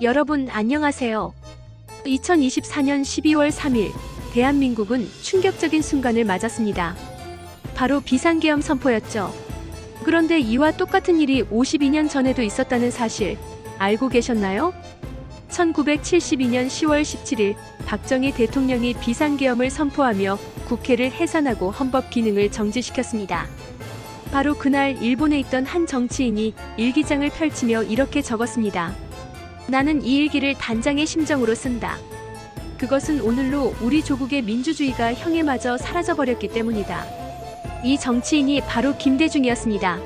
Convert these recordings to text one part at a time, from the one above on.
여러분 안녕하세요. 2024년 12월 3일 대한민국은 충격적인 순간을 맞았습니다. 바로 비상계엄 선포였죠. 그런데 이와 똑같은 일이 52년 전에도 있었다는 사실 알고 계셨나요? 1972년 10월 17일 박정희 대통령이 비상계엄을 선포하며 국회를 해산하고 헌법 기능을 정지시켰습니다. 바로 그날 일본에 있던 한 정치인이 일기장을 펼치며 이렇게 적었습니다. 나는 이 일기를 단장의 심정으로 쓴다. 그것은 오늘로 우리 조국의 민주주의가 형에 맞아 사라져버렸기 때문이다. 이 정치인이 바로 김대중이었습니다.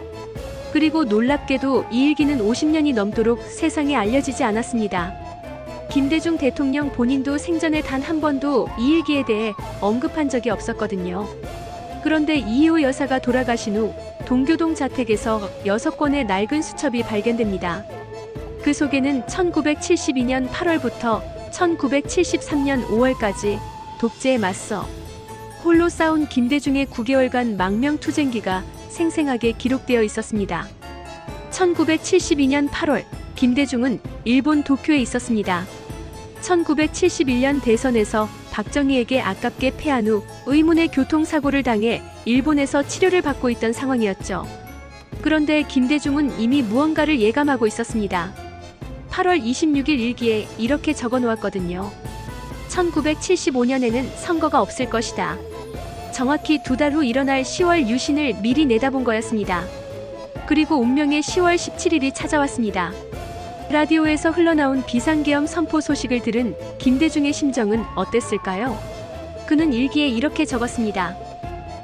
그리고 놀랍게도 이 일기는 50년이 넘도록 세상에 알려지지 않았습니다. 김대중 대통령 본인도 생전에 단 한 번도 이 일기에 대해 언급한 적이 없었거든요. 그런데 이희호 여사가 돌아가신 후 동교동 자택에서 여섯 건의 낡은 수첩이 발견됩니다. 그 속에는 1972년 8월부터 1973년 5월까지 독재에 맞서 홀로 싸운 김대중의 9개월간 망명투쟁기가 생생하게 기록되어 있었습니다. 1972년 8월, 김대중은 일본 도쿄에 있었습니다. 1971년 대선에서 박정희에게 아깝게 패한 후 의문의 교통사고를 당해 일본에서 치료를 받고 있던 상황이었죠. 그런데 김대중은 이미 무언가를 예감하고 있었습니다. 8월 26일 일기에 이렇게 적어 놓았거든요. 1975년에는 선거가 없을 것이다. 정확히 두 달 후 일어날 10월 유신을 미리 내다본 거였습니다. 그리고 운명의 10월 17일이 찾아왔습니다. 라디오에서 흘러나온 비상계엄 선포 소식을 들은 김대중의 심정은 어땠을까요? 그는 일기에 이렇게 적었습니다.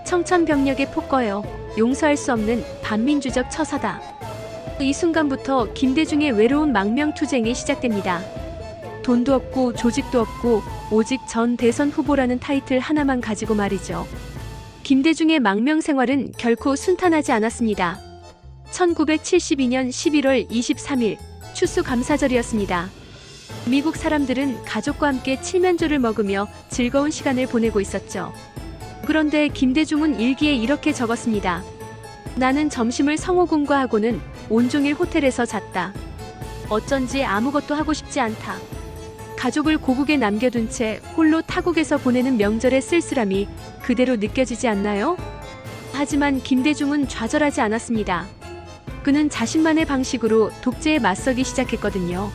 청천벽력에 폭거여 용서할 수 없는 반민주적 처사다. 이 순간부터 김대중의 외로운 망명투쟁이 시작됩니다. 돈도 없고 조직도 없고 오직 전 대선 후보라는 타이틀 하나만 가지고 말이죠. 김대중의 망명 생활은 결코 순탄하지 않았습니다. 1972년 11월 23일 추수감사절이었습니다. 미국 사람들은 가족과 함께 칠면조를 먹으며 즐거운 시간을 보내고 있었죠. 그런데 김대중은 일기에 이렇게 적었습니다. 나는 점심을 성호군과 하고는 온종일 호텔에서 잤다. 어쩐지 아무것도 하고 싶지 않다. 가족을 고국에 남겨둔 채 홀로 타국에서 보내는 명절의 쓸쓸함이 그대로 느껴지지 않나요? 하지만 김대중은 좌절하지 않았습니다. 그는 자신만의 방식으로 독재에 맞서기 시작했거든요.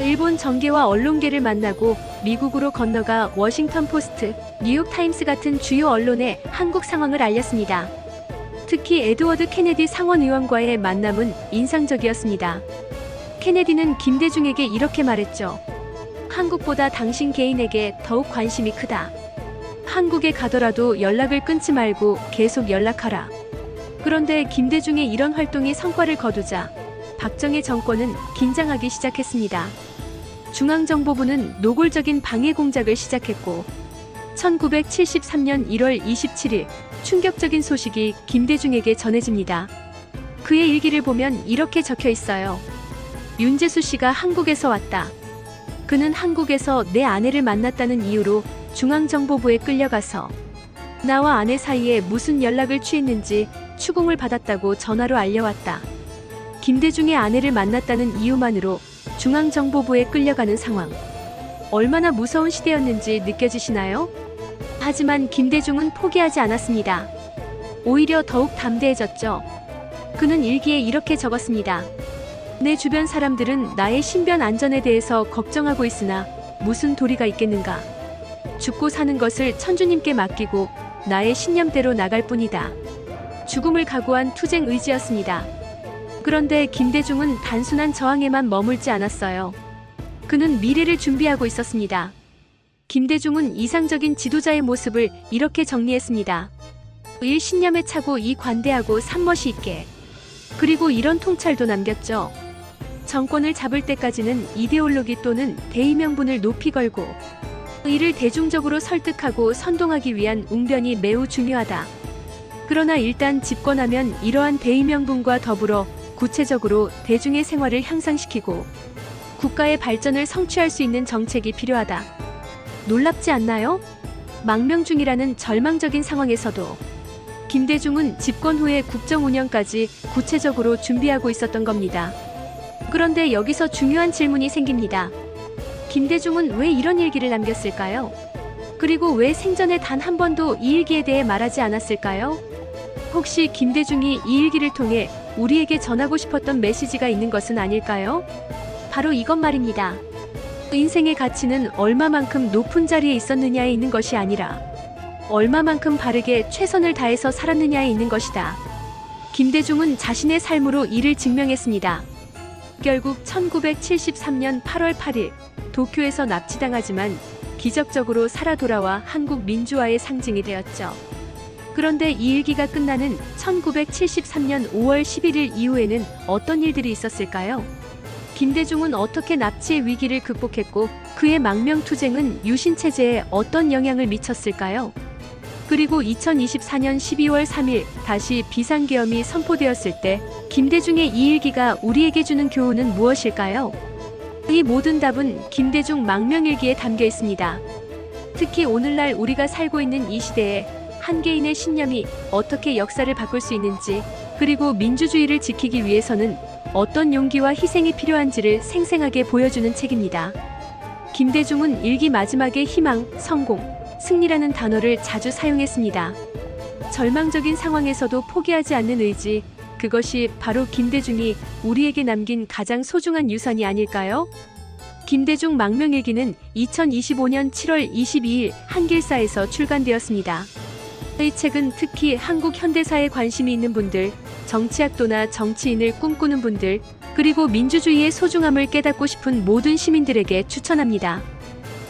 일본 정계와 언론계를 만나고 미국으로 건너가 워싱턴 포스트, 뉴욕 타임스 같은 주요 언론에 한국 상황을 알렸습니다. 특히 에드워드 케네디 상원 의원과의 만남은 인상적이었습니다. 케네디는 김대중에게 이렇게 말했죠. 한국보다 당신 개인에게 더욱 관심이 크다. 한국에 가더라도 연락을 끊지 말고 계속 연락하라. 그런데 김대중의 이런 활동이 성과를 거두자 박정희 정권은 긴장하기 시작했습니다. 중앙정보부는 노골적인 방해 공작을 시작했고 1973년 1월 27일 충격적인 소식이 김대중에게 전해집니다. 그의 일기를 보면 이렇게 적혀 있어요. 윤재수 씨가 한국에서 왔다. 그는 한국에서 내 아내를 만났다는 이유로 중앙정보부에 끌려가서 나와 아내 사이에 무슨 연락을 취했는지 추궁을 받았다고 전화로 알려왔다. 김대중의 아내를 만났다는 이유만으로 중앙정보부에 끌려가는 상황. 얼마나 무서운 시대였는지 느껴지시나요? 하지만 김대중은 포기하지 않았습니다. 오히려 더욱 담대해졌죠. 그는 일기에 이렇게 적었습니다. 내 주변 사람들은 나의 신변 안전에 대해서 걱정하고 있으나 무슨 도리가 있겠는가. 죽고 사는 것을 천주님께 맡기고 나의 신념대로 나갈 뿐이다. 죽음을 각오한 투쟁 의지였습니다. 그런데 김대중은 단순한 저항에만 머물지 않았어요. 그는 미래를 준비하고 있었습니다. 김대중은 이상적인 지도자의 모습을 이렇게 정리했습니다. 일 신념에 차고 이 관대하고 산멋이 있게. 그리고 이런 통찰도 남겼죠. 정권을 잡을 때까지는 이데올로기 또는 대의명분을 높이 걸고 이를 대중적으로 설득하고 선동하기 위한 웅변이 매우 중요하다. 그러나 일단 집권하면 이러한 대의명분과 더불어 구체적으로 대중의 생활을 향상시키고 국가의 발전을 성취할 수 있는 정책이 필요하다. 놀랍지 않나요? 망명 중이라는 절망적인 상황에서도 김대중은 집권 후의 국정 운영까지 구체적으로 준비하고 있었던 겁니다. 그런데 여기서 중요한 질문이 생깁니다. 김대중은 왜 이런 일기를 남겼을까요? 그리고 왜 생전에 단 한 번도 이 일기에 대해 말하지 않았을까요? 혹시 김대중이 이 일기를 통해 우리에게 전하고 싶었던 메시지가 있는 것은 아닐까요? 바로 이것 말입니다. 인생의 가치는 얼마만큼 높은 자리에 있었느냐에 있는 것이 아니라 얼마만큼 바르게 최선을 다해서 살았느냐에 있는 것이다. 김대중은 자신의 삶으로 이를 증명했습니다. 결국 1973년 8월 8일 도쿄에서 납치당하지만 기적적으로 살아 돌아와 한국 민주화의 상징이 되었죠. 그런데 이 일기가 끝나는 1973년 5월 11일 이후에는 어떤 일들이 있었을까요? 김대중은 어떻게 납치의 위기를 극복했고 그의 망명투쟁은 유신체제에 어떤 영향을 미쳤을까요? 그리고 2024년 12월 3일 다시 비상계엄이 선포되었을 때 김대중의 이 일기가 우리에게 주는 교훈은 무엇일까요? 이 모든 답은 김대중 망명일기에 담겨 있습니다. 특히 오늘날 우리가 살고 있는 이 시대에 한 개인의 신념이 어떻게 역사를 바꿀 수 있는지 그리고 민주주의를 지키기 위해서는 어떤 용기와 희생이 필요한지를 생생하게 보여주는 책입니다. 김대중은 일기 마지막에 희망, 성공, 승리라는 단어를 자주 사용했습니다. 절망적인 상황에서도 포기하지 않는 의지, 그것이 바로 김대중이 우리에게 남긴 가장 소중한 유산이 아닐까요? 김대중 망명일기는 2025년 7월 22일 한길사에서 출간되었습니다. 이 책은 특히 한국 현대사에 관심이 있는 분들, 정치학도나 정치인을 꿈꾸는 분들, 그리고 민주주의의 소중함을 깨닫고 싶은 모든 시민들에게 추천합니다.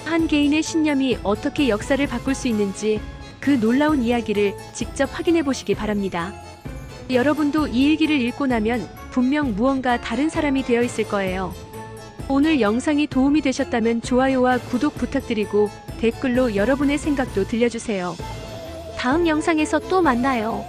한 개인의 신념이 어떻게 역사를 바꿀 수 있는지 그 놀라운 이야기를 직접 확인해 보시기 바랍니다. 여러분도 이 일기를 읽고 나면 분명 무언가 다른 사람이 되어 있을 거예요. 오늘 영상이 도움이 되셨다면 좋아요와 구독 부탁드리고 댓글로 여러분의 생각도 들려주세요. 다음 영상에서 또 만나요.